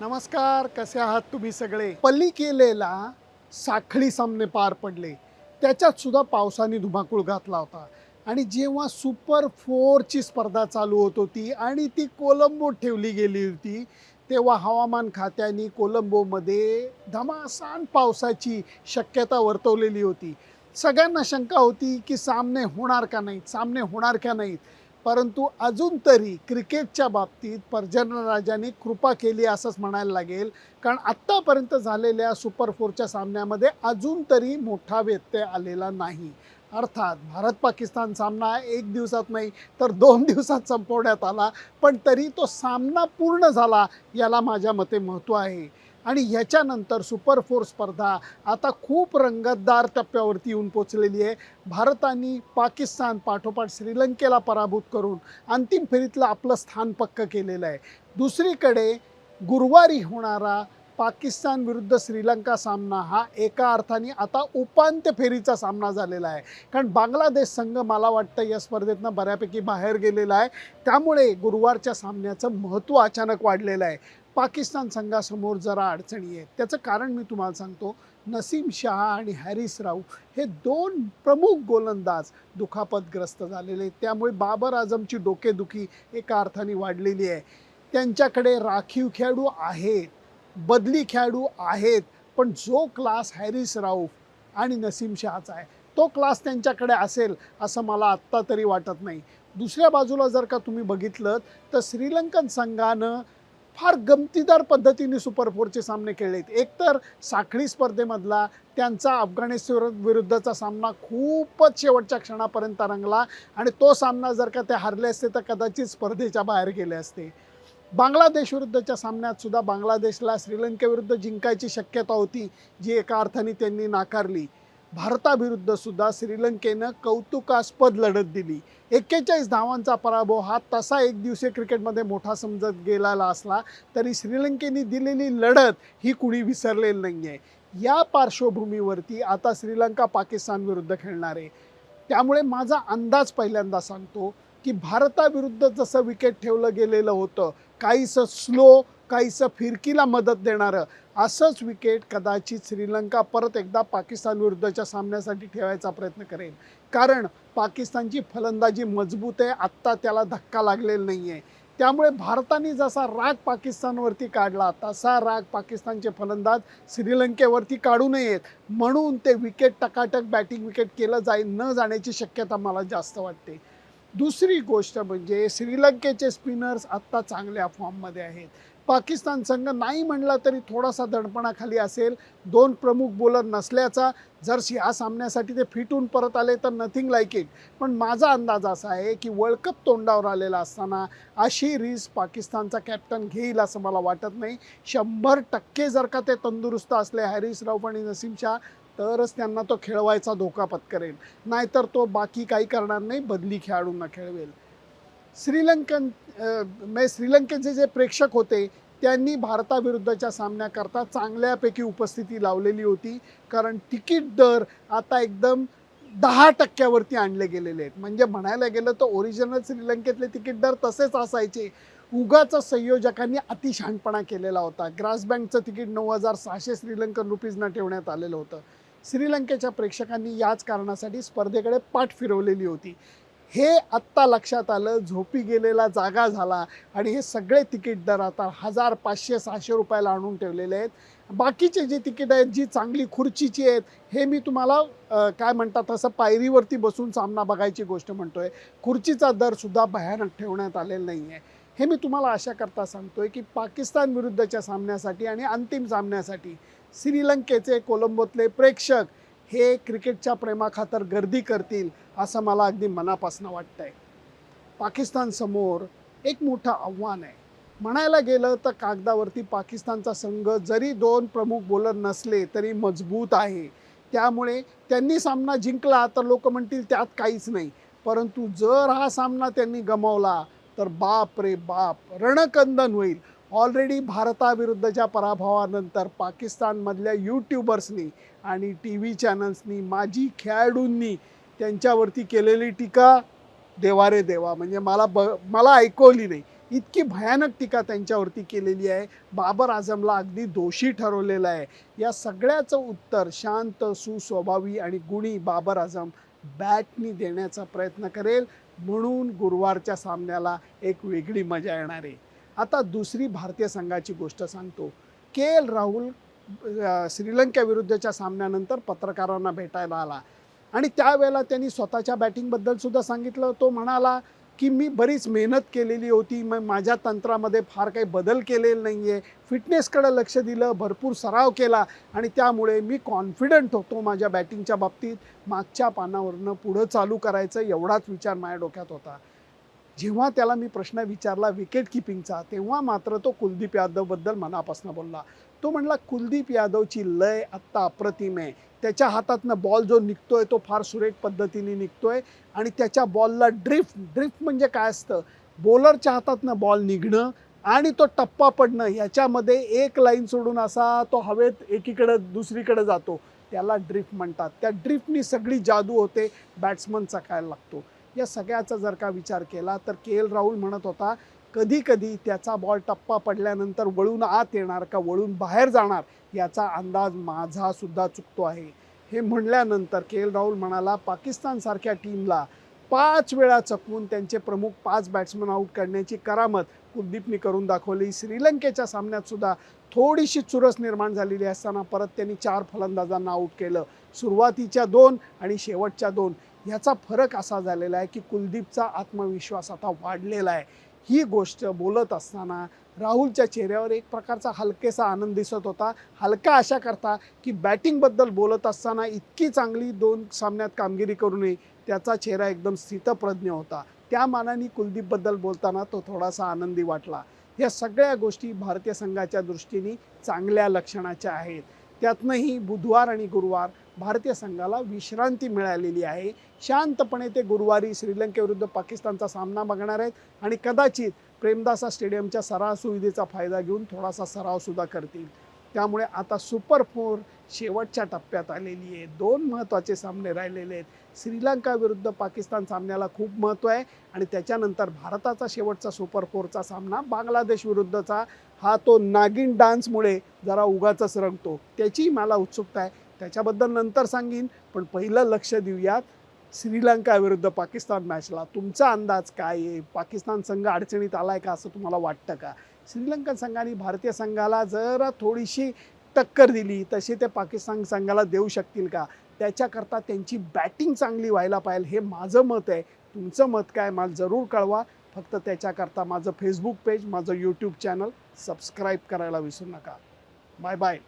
नमस्कार कसे आहात तुम्ही सगळे? पल्लिकेलेला साखळी सामने पार पडले. त्याच्यात सुद्धा पावसाने धुमाकूळ घातला होता. आणि जेव्हा सुपर फोरची स्पर्धा चालू होत होती आणि ती कोलंबोत ठेवली गेली होती तेव्हा हवामान खात्याने कोलंबोमध्ये धमासान पावसाची शक्यता वर्तवलेली होती. सगळ्यांना शंका होती की सामने होणार का नाहीत? सामने होणार का नाहीत? परंतु अजून तरी क्रिकेटच्या बाबतीत पर्जन्यराजाने कृपा केली असंच म्हणायला लागेल. कारण आत्तापर्यंत झालेल्या सुपर फोरच्या सामन्यामध्ये अजून तरी मोठा व्यत्यय आलेला नाही. अर्थात भारत पाकिस्तान सामना एक दिवसात नाही तर दोन दिवसात संपवण्यात आला. पण तरी तो सामना पूर्ण झाला याला माझ्या मते महत्त्व आहे. आणि ह्याच्यानंतर सुपर फोर स्पर्धा आता खूप रंगतदार टप्प्यावरती येऊन पोचलेली आहे. भारताने पाकिस्तान पाठोपाठ श्रीलंकेला पराभूत करून अंतिम फेरीतलं आपलं स्थान पक्क केलेलं आहे. दुसरीकडे गुरुवारी होणारा पाकिस्तान विरुद्ध श्रीलंका सामना हा एका अर्थाने आता उपांत्य फेरीचा सामना झालेला आहे. कारण बांगलादेश संघ मला वाटतं या स्पर्धेतनं बऱ्यापैकी बाहेर गेलेला आहे. त्यामुळे गुरुवारच्या सामन्याचं महत्त्व अचानक वाढलेलं आहे. पाकिस्तान संघासमोर जरा अडचणी आहेत. त्याचं कारण मी तुम्हाला सांगतो नसीम शहा आणि हॅरिस राऊफ हे दोन प्रमुख गोलंदाज दुखापतग्रस्त झालेले आहेत. त्यामुळे बाबर आझमची डोकेदुखी एका अर्थाने वाढलेली आहे. त्यांच्याकडे राखीव खेळाडू आहेत बदली खेळाडू आहेत पण जो क्लास हॅरिस राऊफ आणि नसीम शहाचा आहे तो क्लास त्यांच्याकडे असेल असं मला आत्ता तरी वाटत नाही. दुसऱ्या बाजूला जर का तुम्ही बघितलं तर श्रीलंकन संघानं फार गमतीदार पद्धतीने सुपर फोरचे सामने खेळलेत एकतर साखळी स्पर्धेमधला त्यांचा अफगाणिस्तान विरुद्धचा सामना खूपच शेवटच्या क्षणापर्यंत रंगला आणि तो सामना जर का ते हरले असते तर कदाचित स्पर्धेच्या बाहेर गेले असते. बांगलादेश विरुद्धच्या सामन्यात सुद्धा बांगलादेशला श्रीलंकेविरुद्ध जिंकायची शक्यता होती जी एका अर्थाने त्यांनी नाकारली. भारताविरुद्ध सुद्धा श्रीलंकेनं कौतुकास्पद लढत दिली. एक्केचाळीस धावांचा पराभव हा तसा एक दिवसीय क्रिकेटमध्ये मोठा समजत गेलेला असला तरी श्रीलंकेने दिलेली लढत ही कुणी विसरलेली नाही आहे या पार्श्वभूमीवरती आता श्रीलंका पाकिस्तान विरुद्ध खेळणार आहे. त्यामुळे माझा अंदाज पहिल्यांदा सांगतो की भारताविरुद्ध जसं विकेट ठेवलं गेलेलं होतं काहीसं स्लो काहीसं फिरकीला मदत देणारं असंच विकेट कदाचित श्रीलंका परत एकदा पाकिस्तान विरुद्धच्या सामन्यासाठी ठेवायचा प्रयत्न करेल. कारण पाकिस्तानची फलंदाजी मजबूत आहे आत्ता त्याला धक्का लागलेला नाही आहे त्यामुळे भारताने जसा राग पाकिस्तानवरती काढला तसा राग पाकिस्तानचे फलंदाज श्रीलंकेवरती काढू नयेत. म्हणून ते विकेट टकाटक बॅटिंग विकेट केलं जाईल न जाण्याची शक्यता मला जास्त वाटते. दुसरी गोष्ट म्हणजे श्रीलंकेचे स्पिनर्स आत्ता चांगल्या फॉर्ममध्ये आहेत. पाकिस्तान संघ नाही म्हणला तरी थोडासा दडपणाखाली असेल. दोन प्रमुख बॉलर नसल्याचा जर या सामन्यासाठी ते फिटून परत आले तर नथिंग लाईक इट पण माझा अंदाज असा आहे की वर्ल्ड कप तोंडावर आलेला असताना अशी रीस पाकिस्तानचा कॅप्टन घेईल असं मला वाटत नाही. शंभर टक्के जर का ते तंदुरुस्त असले हॅरिस राऊफ आणि नसीम शाह तरच त्यांना तो खेळवायचा धोका पत्करेल. नाहीतर तो बाकी काही करणार नाही बदली खेळाडूंना खेळवेल. श्रीलंकन म्हणजे श्रीलंकेचे जे प्रेक्षक होते त्यांनी भारताविरुद्धच्या सामन्याकरता चांगल्यापैकी उपस्थिती लावलेली होती. कारण तिकीट दर आता एकदम दहा टक्क्यावरती आणले गेलेले आहेत. म्हणजे म्हणायला गेलं तर ओरिजिनल श्रीलंकेतले तिकीट दर तसेच असायचे. उगाच संयोजकांनी अतिशहाणपणा केलेला होता. ग्रास बँकचं तिकीट नऊ हजार सहाशे श्रीलंकन रुपीजना ठेवण्यात आलेलं होतं. श्रीलंकेच्या प्रेक्षकांनी याच कारणासाठी स्पर्धेकडे पाठ फिरवलेली होती. हे आत्ता लक्षात आलं झोपी गेलेला जागा झाला आणि हे सगळे तिकीट दर आता हजार पाचशे सहाशे रुपयाला आणून ठेवलेले आहेत. बाकीचे जे तिकीट आहेत जी चांगली खुर्चीची आहेत हे मी तुम्हाला काय म्हणतात तसं पायरीवरती बसून सामना बघायची गोष्ट म्हणतोय. खुर्चीचा दरसुद्धा भयानक ठेवण्यात आलेला नाही आहे हे मी तुम्हाला अशा करता सांगतोय की पाकिस्तान विरुद्धच्या सामन्यासाठी आणि अंतिम सामन्यासाठी श्रीलंकेचे कोलंबोतले प्रेक्षक हे क्रिकेटच्या प्रेमाखातर गर्दी करतील असं मला अगदी मनापासून वाटतं आहे पाकिस्तानसमोर एक मोठं आव्हान आहे. म्हणायला गेलं तर कागदावरती पाकिस्तानचा संघ जरी दोन प्रमुख बॉलर नसले तरी मजबूत आहे. त्यामुळे त्यांनी सामना जिंकला तर लोक म्हणतील त्यात काहीच नाही. परंतु जर हा सामना त्यांनी गमावला तर बाप रे बाप रणकंदन होईल. ऑलरेडी भारताविरुद्धच्या पराभवानंतर पाकिस्तानमधल्या यूट्यूबर्सनी आणि टी व्ही चॅनल्सनी माजी खेळाडूंनी त्यांच्यावरती केलेली टीका देवा रे देवा. म्हणजे मला ब मला ऐकवली नाही. इतकी भयानक टीका त्यांच्यावरती केलेली आहे. बाबर आझमला अगदी दोषी ठरवलेलं आहे. या सगळ्याचं उत्तर शांत सुस्वभावी आणि गुणी बाबर आझम बॅटनी देण्याचा प्रयत्न करेल. म्हणून गुरुवारच्या सामन्याला एक वेगळी मजा येणार आहे. आता दुसरी भारतीय संघाची गोष्ट सांगतो. के एल राहुल श्रीलंकेविरुद्धच्या सामन्यानंतर पत्रकारांना भेटायला आला. आणि त्यावेळेला त्यांनी स्वतःच्या बॅटिंगबद्दल सुद्धा सांगितलं. तो म्हणाला की मी बरीच मेहनत केलेली होती. मग माझ्या तंत्रामध्ये फार काही बदल केलेला नाही आहे फिटनेसकडे लक्ष दिलं भरपूर सराव केला आणि त्यामुळे मी कॉन्फिडंट होतो माझ्या बॅटिंगच्या बाबतीत. मागच्या पानावरनं पुढं चालू करायचं एवढाच विचार माझ्या डोक्यात होता. जेव्हा त्याला मी प्रश्न विचारला विकेट किपिंगचा तेव्हा मात्र तो कुलदीप यादवबद्दल मनापासून बोलला. तो म्हणला कुलदीप यादवची लय आत्ता अप्रतिम आहे. त्याच्या हातातनं बॉल जो निघतोय तो फार सुरेख पद्धतीने निघतोय आणि त्याच्या बॉलला ड्रिफ्ट ड्रिफ्ट म्हणजे काय असतं? बॉलरच्या हातातनं बॉल निघणं आणि तो टप्पा पडणं याच्यामध्ये एक लाईन सोडून असा तो हवेत एकीकडं दुसरीकडे जातो. त्याला ड्रिफ्ट म्हणतात. त्या ड्रिफ्टनी सगळी जादू होते बॅट्समन चकायला लागतो? या सगळ्याचा जर का विचार केला तर के एल राहुल म्हणत होता कधी कधी त्याचा बॉल टप्पा पडल्यानंतर वळून आत येणार का वळून बाहेर जाणार याचा अंदाज माझा सुद्धा चुकतो आहे. हे म्हणल्यानंतर के एल राहुल म्हणाला पाकिस्तानसारख्या टीमला पाच वेळा चकवून त्यांचे प्रमुख पाच बॅट्समन आऊट करण्याची करामत कुलदीपने करून दाखवली. श्रीलंकेच्या सामन्यात सुद्धा थोडीशी चुरस निर्माण झालेली असताना परत त्यांनी चार फलंदाजांना आऊट केलं. सुरुवातीच्या दोन आणि शेवटच्या दोन याचा फरक असा झालेला आहे की कुलदीपचा आत्मविश्वास आता वाढलेला आहे. ही गोष्ट बोलत असताना राहुलच्या चेहऱ्यावर एक प्रकारचा हलकेसा आनंद दिसत होता. हलका अशा करता की बॅटिंगबद्दल बोलत असताना इतकी चांगली दोन सामन्यात कामगिरी करू नये त्याचा चेहरा एकदम स्थितप्रज्ञ होता. त्या मानाने कुलदीपबद्दल बोलताना तो थोडासा आनंदी वाटला. या सगळ्या गोष्टी भारतीय संघाच्या दृष्टीने चांगल्या लक्षणाच्या आहेत. त्यातनंही बुधवार आणि गुरुवार भारतीय संघाला विश्रांती मिळालेली आहे. शांतपणे ते गुरुवारी श्रीलंकेविरुद्ध पाकिस्तानचा सामना बघणार आहेत आणि कदाचित प्रेमदासा स्टेडियमच्या सराव सुविधेचा फायदा घेऊन थोडासा सरावसुद्धा करतील. त्यामुळे आता सुपर फोर शेवटच्या टप्प्यात आलेली आहे. दोन महत्त्वाचे सामने राहिलेले आहेत. श्रीलंका विरुद्ध पाकिस्तान सामन्याला खूप महत्त्व आहे आणि त्याच्यानंतर भारताचा शेवटचा सुपर फोरचा सामना बांगलादेश विरुद्धचा. हा तो नागिन डान्समुळे जरा उगाचच रंगतो. त्याची मला उत्सुकता आहे. त्याच्याबद्दल नंतर सांगीन पण पहिलं लक्ष देऊयात श्रीलंका विरुद्ध पाकिस्तान मॅचला. तुमचा अंदाज काय आहे? पाकिस्तान संघ अडचणीत आला आहे का असं तुम्हाला वाटतं का? श्रीलंकन संघाने भारतीय संघाला जरा थोडीशी टक्कर दिली तशी ते पाकिस्तान संघाला देऊ शकतील का? त्याच्याकरता त्यांची बॅटिंग चांगली व्हायला पाहिजे हे माझं मत आहे. तुमचं मत काय मला जरूर कळवा. फक्त त्याच्याकरता माझं फेसबुक पेज माझं यूट्यूब चॅनल सबस्क्राईब करायला विसरू नका. Bye bye